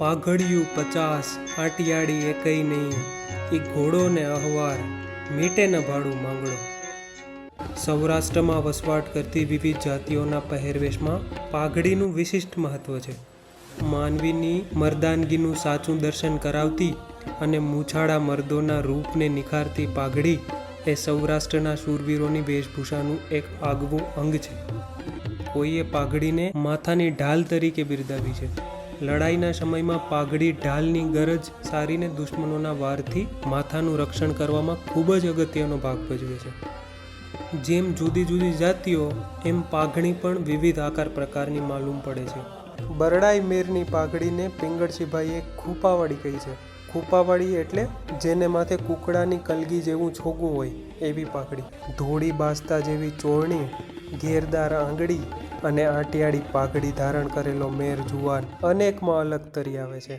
પાઘડિયું પચાસ આટિયાળી એકઈ નહીં. એ ઘોડો ને અહવાર, મીટે ન ભાડું માંગડો સૌરાષ્ટ્રમાં વસવાટ કરતી વિવિધ જાતિઓના પહેરવેશમાં પાઘડીનું વિશિષ્ટ મહત્વ છે. માનવીની મર્દાનગીનું સાચું દર્શન કરાવતી અને મૂછાળા મર્દોના રૂપને નિખારતી પાઘડી એ સૌરાષ્ટ્રના શૂરવીરોની વેશભૂષાનું એક આગવું અંગ છે. કોઈએ પાઘડીને માથાની ઢાલ તરીકે બિરદાવી છે. લડાઈના સમયમાં પાઘડી ઢાલની ગરજ સારીને દુશ્મનોના વારથી માથાનું રક્ષણ કરવામાં ખૂબ જ અગત્યનો ભાગ ભજવે છે. જેમ જુદી જુદી જાતિઓ, એમ પાઘડી પણ વિવિધ આકાર પ્રકારની માલુમ પડે છે. બરડાઈ મેરની પાઘડીને પિંગળસીભાઈએ ખૂપાવાળી કહી છે. ખૂપાવાળી એટલે જેને માથે કુકડાની કલગી જેવું છોગું હોય એવી પાઘડી. ધોળી બાસતા જેવી ચોરણી, ઘેરદાર આંગળી અને આટિયાળી પાઘડી ધારણ કરેલો મેર જુવાન અનેકમાં અલગ તરી આવે છે.